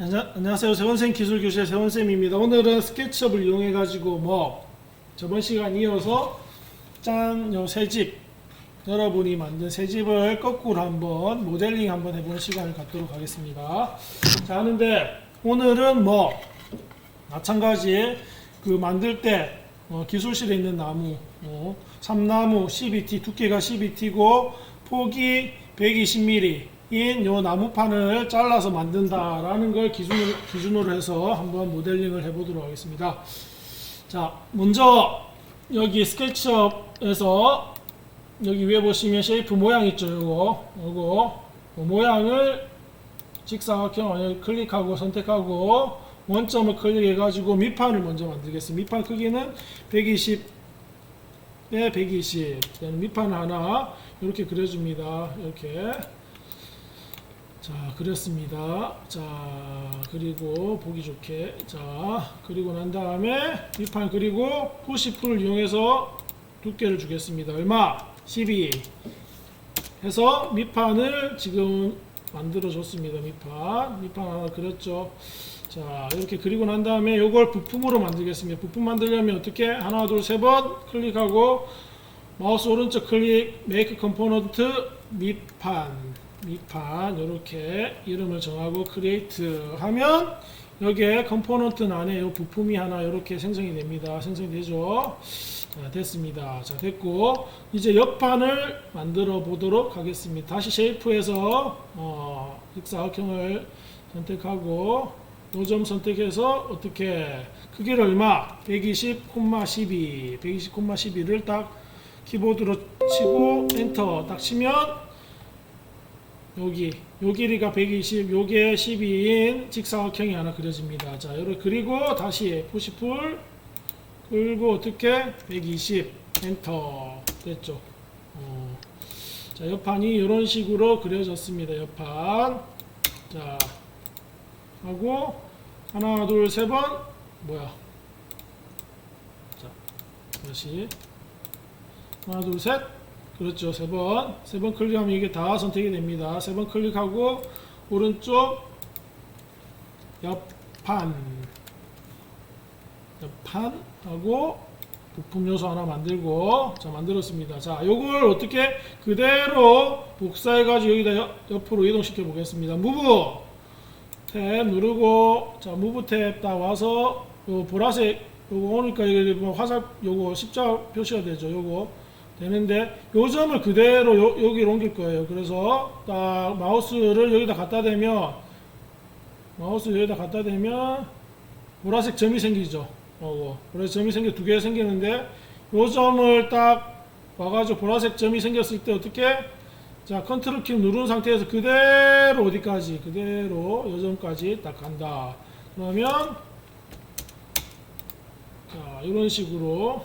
안녕- 안녕하세요. 세원생 기술교실의 세원쌤입니다. 오늘은 스케치업을 이용해 가지고 뭐 저번 시간 이어서 짠 요 새집 여러분이 만든 새 집을 거꾸로 한번 모델링 한번 해보는 시간을 갖도록 하겠습니다. 자 하는데 오늘은 뭐 마찬가지 그 만들 때 어, 기술실에 있는 나무 어, 삼나무 CBT 두께가 CBT고 폭이 120mm 인요 나무판을 잘라서 만든다라는 걸 기준으로, 기준으로 해서 한번 모델링을 해보도록 하겠습니다. 자 먼저 여기 스케치업에서 여기 위에 보시면 쉐이프 모양 있죠 요거. 요거. 그 모양을 직사각형 클릭하고 선택하고 원점을 클릭해 가지고 밑판을 먼저 만들겠습니다. 밑판 크기는 120에 120 밑판 하나 이렇게 그려줍니다. 이렇게 자 그렸습니다. 자 그리고 보기 좋게. 자 그리고 난 다음에 밑판 그리고 푸시풀을 이용해서 두께를 주겠습니다. 얼마? 12 해서 밑판을 지금 만들어 줬습니다 밑판. 밑판 하나 그렸죠. 자 이렇게 그리고 난 다음에 이걸 부품으로 만들겠습니다. 부품 만들려면 어떻게? 하나 둘 세 번 클릭하고 마우스 오른쪽 클릭 메이크 컴포넌트 밑판 밑판 이렇게 이름을 정하고 크리에이트 하면 여기에 컴포넌트 안에 이 부품이 하나 이렇게 생성이 됩니다 생성이 되죠 자, 됐습니다. 자, 됐고, 이제 옆판을 만들어 보도록 하겠습니다. 다시 쉐이프에서, 어, 직사각형을 선택하고, 노점 선택해서, 어떻게, 크기를 얼마? 120,12, 120,12를 딱 키보드로 치고, 엔터 딱 치면, 여기, 요 길이가 120, 요게 12인 직사각형이 하나 그려집니다. 자, 요렇게 그리고 다시 푸시풀, 그리고 어떻게 120 엔터 됐죠. 어. 자 옆판이 이런 식으로 그려졌습니다. 옆판 자 하고 하나 둘 세 번 뭐야 자 다시 하나 둘 셋 그렇죠. 세 번 세 번 클릭하면 이게 다 선택이 됩니다. 세 번 클릭하고 오른쪽 옆판 판하고 부품 요소 하나 만들고 자 만들었습니다. 자 요걸 어떻게 그대로 복사해 가지고 여기다 옆- 옆으로 이동시켜 보겠습니다. 무브 탭 누르고 자 무브 탭딱 와서 요 보라색 요거 오니까 이게 뭐 화살 요거 십자가 표시가 되죠 요거 되는데 요 점을 그대로 요, 여기로 옮길 거예요. 그래서 딱 마우스를 여기다 갖다 대면 마우스 여기다 갖다 대면 보라색 점이 생기죠. 어, 그래서 점이 생겨 두 개 생기는데 요 점을 딱 와가지고 보라색 점이 생겼을 때 어떻게? 자 컨트롤 키 누른 상태에서 그대로 어디까지? 그대로 요 점까지 딱 간다. 그러면 자 이런 식으로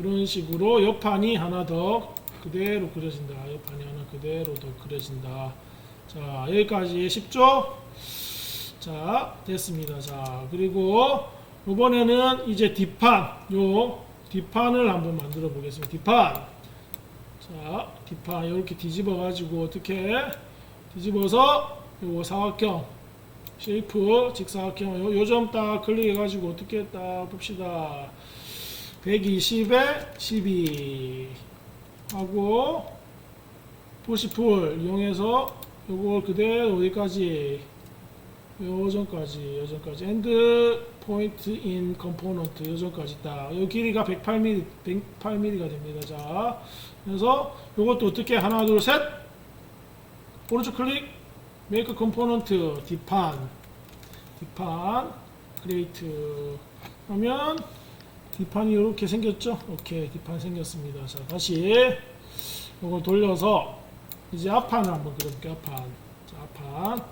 이런 식으로 옆판이 하나 더 그대로 그려진다. 옆판이 하나 그대로 더 그려진다. 자 여기까지 쉽죠 자 됐습니다. 자 그리고 이번에는 이제 뒷판. 요 뒷판을 한번 만들어 보겠습니다. 뒷판. 자 뒷판 이렇게 뒤집어 가지고 어떻게 뒤집어서 요거 사각형 쉐이프 직사각형 요점 딱 클릭해 가지고 어떻게 딱 봅시다 120에 12 하고 포시풀 이용해서 요걸 그대로 어디까지? 요전까지 요전까지. 엔드 포인트 인 컴포넌트 요전까지 딱 요 길이가 108mm 108mm가 됩니다. 자 그래서 요것도 어떻게? 하나 둘 셋. 오른쪽 클릭. 메이크 컴포넌트 뒷판. 뒷판 크리에이트 하면 뒷판이 이렇게 생겼죠? 오케이 뒷판 생겼습니다. 자 다시 요걸 돌려서 이제 앞판을 한번 그려볼게요 앞판. 자 앞판.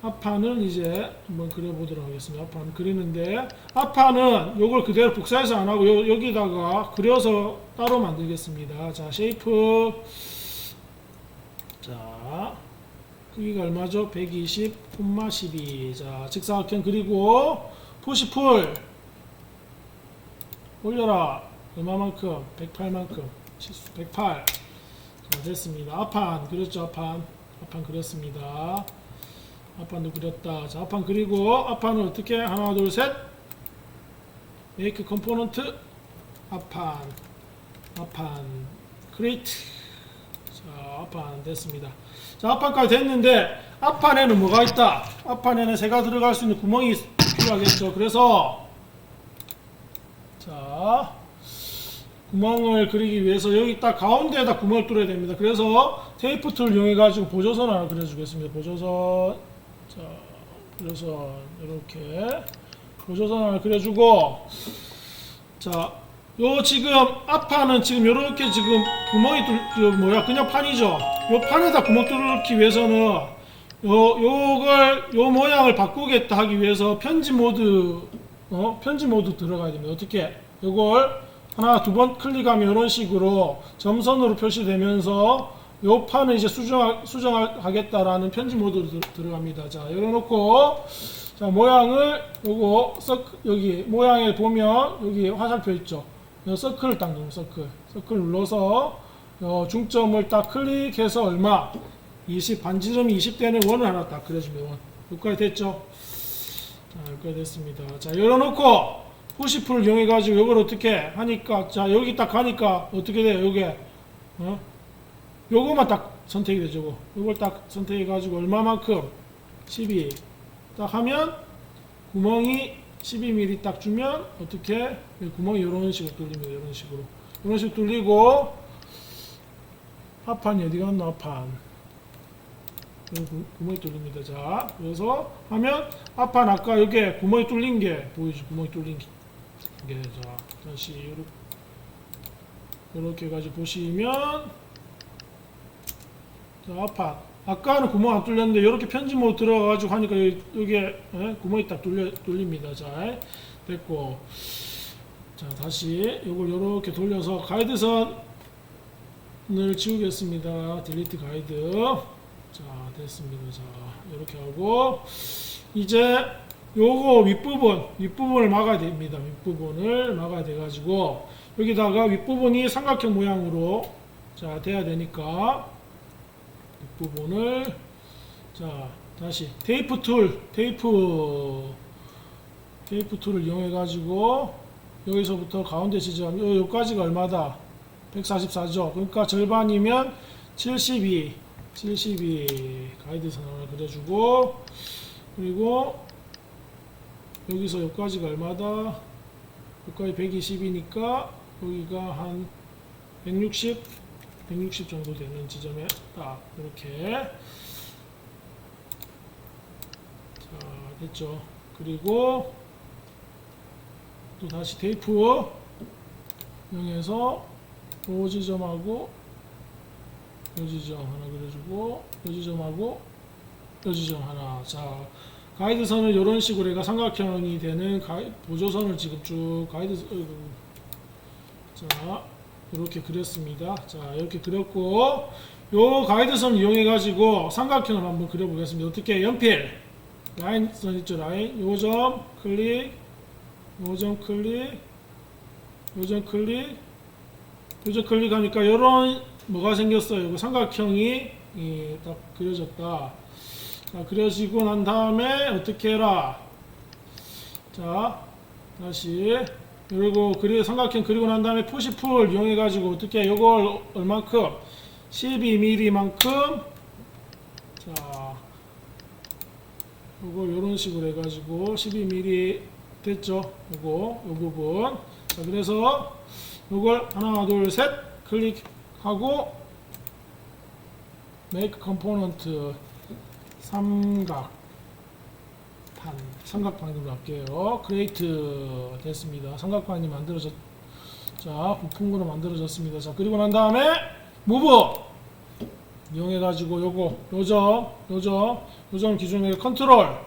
앞판은 이제 한번 그려보도록 하겠습니다. 앞판 그리는데 앞판은 요걸 그대로 복사해서 안 하고 요, 여기다가 그려서 따로 만들겠습니다. 자 쉐이프. 자 크기가 얼마죠? 120,12 자 직사각형 그리고 푸시풀 올려라 얼마만큼? 108만큼 108 자, 됐습니다. 앞판 그렸죠 앞판 앞판 그렸습니다. 앞판도 그렸다. 자, 앞판 그리고 앞판은 어떻게 하나 둘 셋. 메이크 컴포넌트 앞판 앞판 크리에이트 자 앞판 됐습니다. 자 앞판까지 됐는데 앞판에는 뭐가 있다? 앞판에는 새가 들어갈 수 있는 구멍이 필요하겠죠. 그래서 자 구멍을 그리기 위해서 여기 딱 가운데에다 구멍을 뚫어야 됩니다. 그래서 테이프 툴 이용해 가지고 보조선 하나 그려주겠습니다. 보조선 자 보조선 이렇게 보조선 하나 그려주고 자 요 지금 앞판은 지금 요렇게 지금 구멍이 뚫그 뭐야 그냥 판이죠. 요 판에다 구멍 뚫기 위해서는 요 요걸 요 모양을 바꾸겠다 하기 위해서 편집 모드 어 편집 모드 들어가야 됩니다. 어떻게 요걸 하나 두 번 클릭하면 이런 식으로 점선으로 표시되면서 요 판은 이제 수정 수정하겠다라는 편집 모드로 들- 들어갑니다. 자 열어놓고 자 모양을 요거 서 여기 모양에 보면 여기 화살표 있죠. 요 서클을 딱 누르면 서클 서클 눌러서 요 중점을 딱 클릭해서 얼마 20 반지름이 20되는 원을 하나 딱 그려주면 원 여기까지 됐죠. 자 여기까지 됐습니다. 자 열어놓고 푸시풀을 이용해 가지고 이걸 어떻게 하니까 자 여기 딱 가니까 어떻게 돼요? 요게 어? 요거만 딱 선택이 되죠. 요거. 요걸 딱 선택해 가지고 얼마만큼 12 딱 하면 구멍이 12mm 딱 주면 어떻게 이 구멍이 이런 식으로 뚫립니다. 이런 식으로 이런 식으로 뚫리고 합판이 어디 갔나 여기 구- 구멍이 뚫립니다. 자 그래서 하면 합판 아까 여기 구멍이 뚫린 게 보이죠? 구멍이 뚫린 게 자 다시 이렇게 해가지고 보시면 자 합판 아까는 구멍 안 뚫렸는데 이렇게 편집 모드 들어가가지고 하니까 여기, 여기에 예, 구멍이 딱 뚫려, 뚫립니다. 자 됐고 자 다시 이걸 이렇게 돌려서 가이드선을 지우겠습니다. 딜리트 가이드 자 됐습니다. 자 이렇게 하고 이제 요거 윗부분 윗부분을 막아야 됩니다. 윗부분을 막아야 돼 가지고 여기다가 윗부분이 삼각형 모양으로 자 돼야 되니까 윗부분을 자 다시 테이프 툴 테이프 테이프 툴을 이용해 가지고 여기서부터 가운데 지점 요, 요까지가 얼마다 144죠 그러니까 절반이면 72 72 가이드선 하나 그려주고 그리고 여기서 여기까지가 얼마다? 여기까지 120이니까 여기가 한 160 160 정도 되는 지점에 딱 이렇게. 자 됐죠. 그리고 또 다시 테이프 이용해서 요 지점하고 요 지점 하나 그려주고 요 지점하고 요 지점 하나 자 가이드선을 이런 식으로 해가 삼각형이 되는 가이, 보조선을 지금 쭉 가이드. 자 이렇게 그렸습니다. 자 이렇게 그렸고 요 가이드선 이용해 가지고 삼각형을 한번 그려보겠습니다. 어떻게 연필 라인선 있죠 라인 요점 클릭 요점 클릭 요점 클릭 요점 클릭하니까 이런 뭐가 생겼어요. 그 삼각형이 이, 딱 그려졌다. 자, 그려지고 난 다음에 어떻게 해라. 자, 다시 그리고 그리 삼각형 그리고 난 다음에 푸시풀 이용해 가지고 어떻게 요걸 얼만큼 12mm만큼 자 요걸 요런 식으로 해 가지고 12mm 됐죠 요 부분 자 그래서 요걸 하나 둘 셋 클릭 하고 make component 삼각 판 삼각판으로 할게요. 크레이트 됐습니다. 삼각판이 만들어졌 자 부품으로 만들어졌습니다. 자 그리고 난 다음에 무브 이용해 가지고 요거 요점 요점 요점 기준에 컨트롤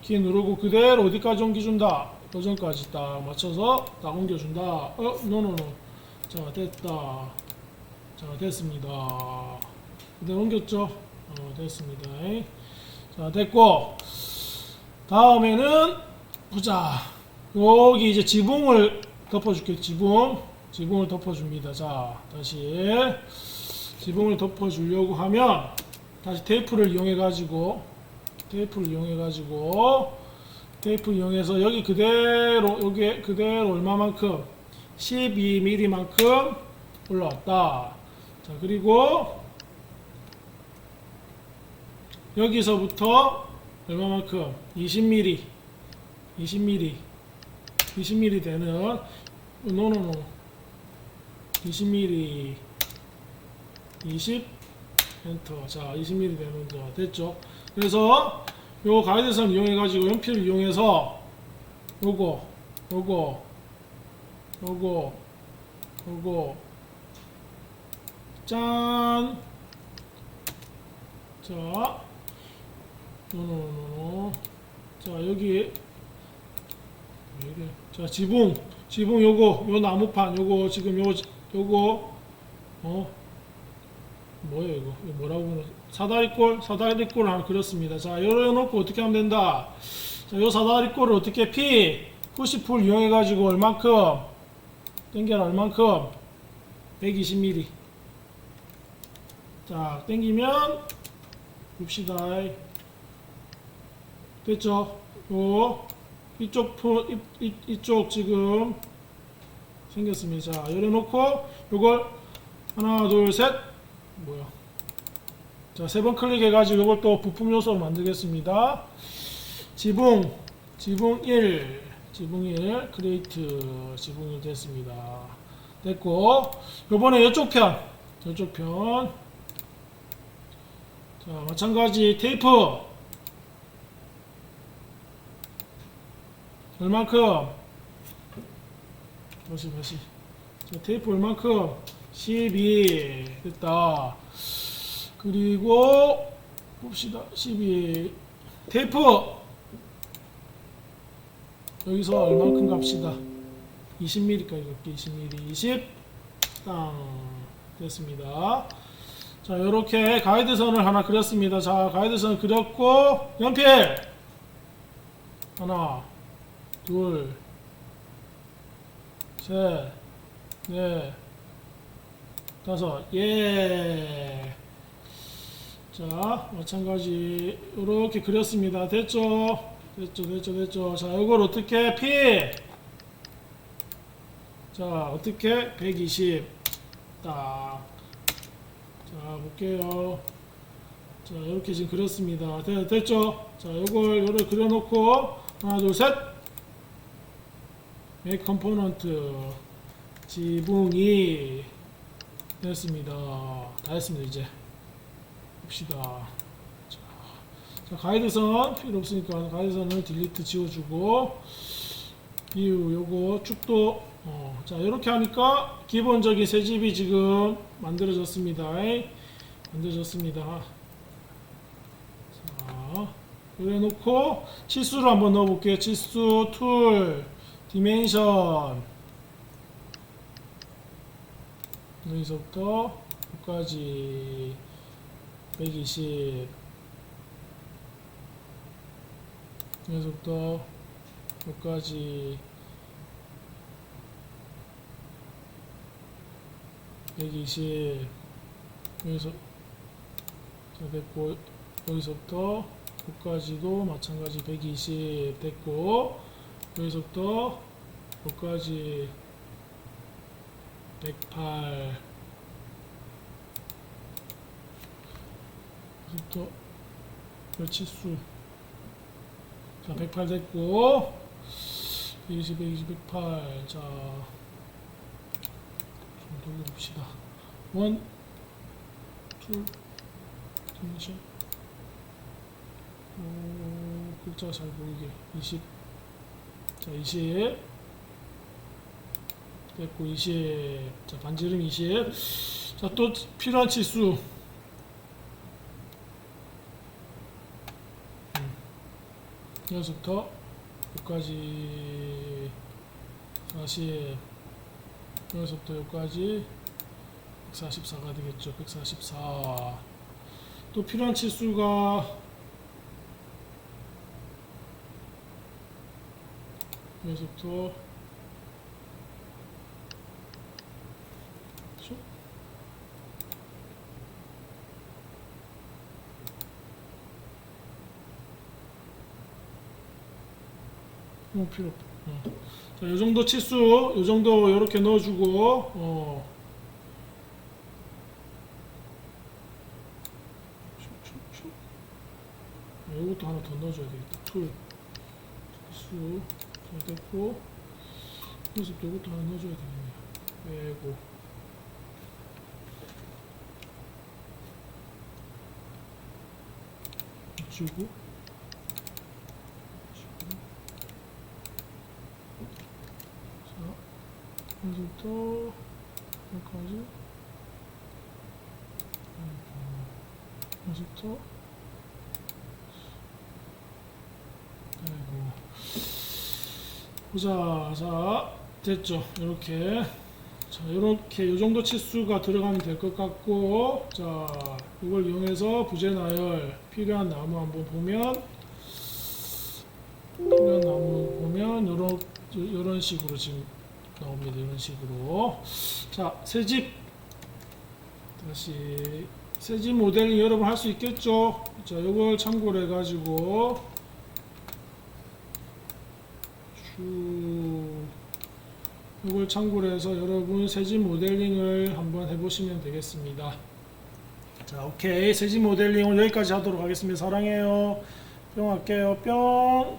키 누르고 그대로 어디까지 옮겨준다 요점까지 딱 맞춰서 딱 옮겨준다 어 노노노 자 됐다 자 됐습니다. 그대로 옮겼죠? 어 됐습니다. 자 됐고 다음에는 보자. 여기 이제 지붕을 덮어줄게요. 지붕 지붕을 덮어줍니다. 자 다시 지붕을 덮어주려고 하면 다시 테이프를 이용해 가지고 테이프를 이용해 가지고 테이프를 이용해서 여기 그대로 여기 그대로 얼마만큼? 12mm만큼 올라왔다. 자 그리고 여기서부터 얼마만큼? 20mm 20mm 20mm 되는 노노노 20mm 20 엔터. 자 20mm 되는 거 됐죠? 그래서 요 가이드선 이용해 가지고 연필을 이용해서 요거 요거 요거 요거 짠 자, 노노노노. 자, 여기? 자, 지붕, 지붕 요거, 요 나무판, 요거 지금 요 요거 어 뭐예요 이거? 이거 뭐라고 그러? 사다리꼴, 사다리꼴을 하나 그렸습니다. 자, 요래 놓고 어떻게 하면 된다? 자, 요 사다리꼴을 어떻게 P 90풀 이용해 가지고 얼만큼 당겨라 얼만큼 120mm. 자, 당기면 봅시다. 됐죠? 요 이쪽 푸, 이, 이, 이쪽 지금 생겼습니다. 자, 열어놓고 요걸 하나, 둘, 셋. 뭐야? 자, 세 번 클릭해가지고 이걸 또 부품 요소로 만들겠습니다. 지붕, 지붕 1, 지붕 1, 크리에이트 지붕 1 됐습니다. 됐고, 요번에 이쪽 편, 이쪽 편. 자, 마찬가지 테이프. 얼만큼? 다시, 다시. 자, 테이프 얼만큼? 12. 됐다. 그리고, 봅시다. 12. 테이프! 여기서 얼만큼 갑시다. 20mm까지 갈게. 20mm. 20. 땅. 됐습니다. 자, 이렇게 가이드선을 하나 그렸습니다. 자, 가이드선 그렸고, 연필! 하나, 둘, 셋, 넷, 다섯, 예. 자, 마찬가지, 이렇게 그렸습니다. 됐죠? 됐죠, 됐죠, 됐죠. 자, 이걸 어떻게 피? 자, 어떻게? 120. 딱. 자, 볼게요. 자, 이렇게 지금 그렸습니다. 됐, 됐죠? 자, 요걸, 요를 그려놓고, 하나, 둘, 셋! 맥 컴포넌트, 지붕이 됐습니다. 다 했습니다, 이제. 봅시다. 자, 자, 가이드선 필요 없으니까 가이드선을 딜리트 지워주고, 이유, 요거 쭉도, 어, 자, 이렇게 하니까 기본적인 새 집이 지금 만들어졌습니다. 만들어졌습니다. 자, 이래 놓고 치수를 한번 넣어볼게요. 치수 툴 디멘션 여기서부터 여기까지 120 여기서부터 여기까지 120 여기서 자 됐고 여기서부터 여기까지도 마찬가지 120 됐고 여기서부터 여기까지 108 여기서부터 멸치수. 자, 108 됐고 120, 120, 108 자, 좀 돌려봅시다. 1 2 잠시 오, 글자가 잘 보이게. 20 자, 20 됐고 20 자, 반지름 20 자, 또 필요한 치수. 음. 여기서부터 여기까지. 40 여기서부터 여기까지 144가 되겠죠. 144. 또 필요한 치수가 여기서부터 필요 없고 어. 자, 요 정도 치수, 요 정도 요렇게 넣어주고, 어. 요것도 하나 더 넣어줘야 되겠다. 툴. 치수. 자, 됐고. 그래서 요것도 하나 넣어줘야 되겠네. 빼고. 주고. 자, 여기부터 여기까지? 여기부터 아이고. 보자. 자 됐죠. 이렇게. 자 이렇게 이 정도 치수가 들어가면 될 것 같고 자 이걸 이용해서 부재 나열 필요한 나무 한번 보면 필요한 나무 보면 요런 요런 식으로 지금 나옵니다. 이런 식으로 자 새집 다시 새집 모델링 여러분 할 수 있겠죠? 자 이걸 참고로 해가지고 쭉 이걸 참고로 해서 여러분 새집 모델링을 한번 해보시면 되겠습니다. 자 오케이 새집 모델링을 여기까지 하도록 하겠습니다. 사랑해요. 뿅 할게요. 뿅.